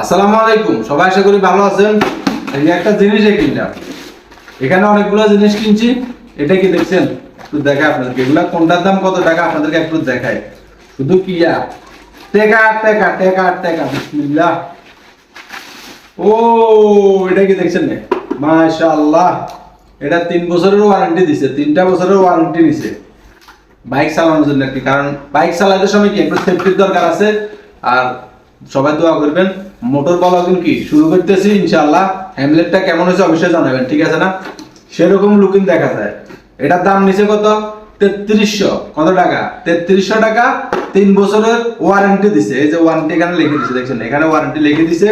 আসসালামু আলাইকুম। সবাই আশা করি ভালো আছেন। এই একটা জিনিস কিনলাম। এখানে অনেকগুলো জিনিস কিনছি। এটা কি দেখছেন? একটু দেখায় আপনাদেরকে। এগুলা কোনটার দাম কত টাকা? আপনাদেরকে একটু দেখায় শুধু কিয়া? টেকা টেকা টেকা টেকা। বিসমিল্লাহ। ও, এটা কি দেখছেন না? মাশাআল্লাহ। এটা তিন বছরের ওয়ারেন্টি দিছে। তিনটা বছরের ওয়ারেন্টি দিছে বাইক চালানোর জন্য কি। কারণ বাইক চালাতে সময় কি? একটু সেফটির দরকার আছে। আর সবাই দোয়া করবেন। মোটর বলগিন কি? শুরু করতেছি ইনশাল্লাহ হ্যামলেটটা কেমন হয়েছে অবশ্যই জানাবেন, ঠিক আছে না? সেরকম লুকিং দেখা যায়। এটার দাম নিচে কত? তেত্রিশশো। কত টাকা? তেত্রিশশো টাকা, তিন বছরের ওয়ারেন্টি দিছে। এই যে ওয়ারেন্টি এখানে লিখে দিছে, দেখছেন? এখানে ওয়ারেন্টি লিখে দিছে,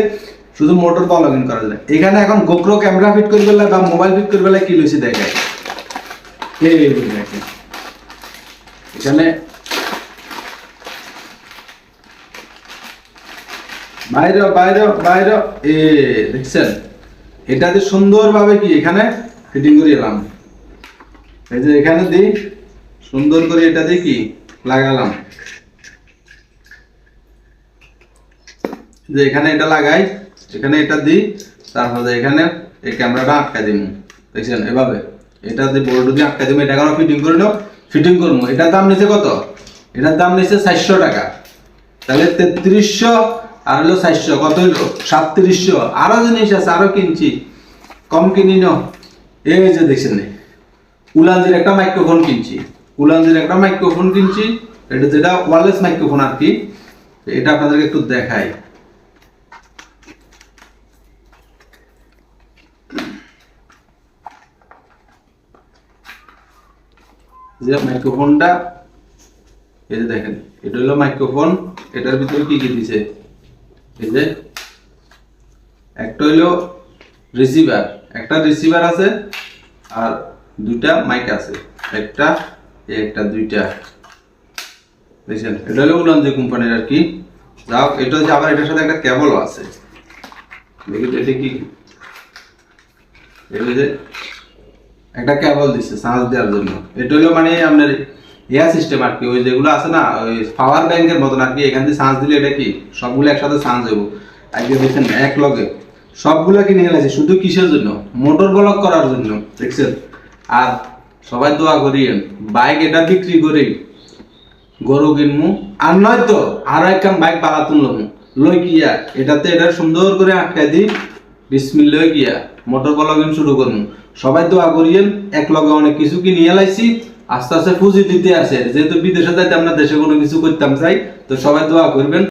শুধু মোটর বলগিন করা যায়। এখানে এখন গোপ্রো ক্যামেরা ফিট করবে বা মোবাইল ফিট করবে কি লইছে দেখায় এখানে বাইরে বাইরে বাইরে। এ, দেখছেন? এটাতে সুন্দরভাবে কি এখানে ফিটিং করে এলাম। এই যে এখানে দিই সুন্দর করে এটা দিয়ে কি লাগালাম। যে এখানে এটা লাগাই, এখানে এটা দিই তারপরে এখানে এই ক্যামেরাটা আটকা দিই দেখছেন? এভাবে। এটা দিয়ে বোর্ড দিয়ে আটকা দিব এটা এখন ফিটিং করে নাও ফিটিং করব এটার দাম নিচে কত? এটার দাম নিচে চারশো টাকা। তাহলে তেত্রিশশো আর হলো চারশো, কত হইল? সাতত্রিশশো। আরও জিনিস আছে, আরও কিনছি। কম কিনি ন। এই যে দেখছেন উলানজির একটা মাইক্রোফোন কিনছি। উলানজির একটা মাইক্রোফোন কিনছি। এটা যেটা ওয়ারলেস মাইক্রোফোন আর কি, এটা আপনাদেরকে একটু দেখাই। যে মাইক্রোফোনটা এই যে দেখেন, এটা হলো মাইক্রোফোন এটার ভিতরে কি কি দিছে? এই যে, একটা হলো রিসিভার একটা রিসিভার আছে আর দুইটা মাইক আছে, একটা একটা, দুইটা। দেখছেন? এটা হলো উলানজি কোম্পানির আর কি। যাও, এটা হচ্ছে আবার এটার সাথে একটা কেবলও আছে। দেখি এটা কি? যে, একটা কেবল দিচ্ছে চার্জ দেওয়ার জন্য। এটা হলো মানে আপনার এয়ার সিস্টেম আর কি, ওই যেগুলো আছে না, ওই পাওয়ার ব্যাংকের মতন আর কি, এখান থেকে চার্জ দিলে এটা কি? সবগুলো একসাথে চার্জ দেবো। আজকে দেখছেন এক লগে সবগুলো কিনে গেছে শুধু কিসের জন্য? মোটর ব্লক করার জন্য, দেখছেন? আর সবাই দোয়া করিয়েন বাইক এটা বিক্রি করেই গরু কিনমু। আর নয় তো আরও একখান বাইক পালা তুললাম লই গিয়া, এটাতে এটা সুন্দর করে আটকাই দিই। বিসমিল লই গিয়া মোটর বলগিন শুরু করমু। সবাই দোয়া করিয়েন, এক লগে অনেক কিছু কি নিয়ে লাইছি আস্তে আস্তে পুঁজি দিতে আসে। যেহেতু বিদেশে যাইতে আমরা দেশে কোনো কিছু করতাম চাই, তো সবাই দোয়া করবেন।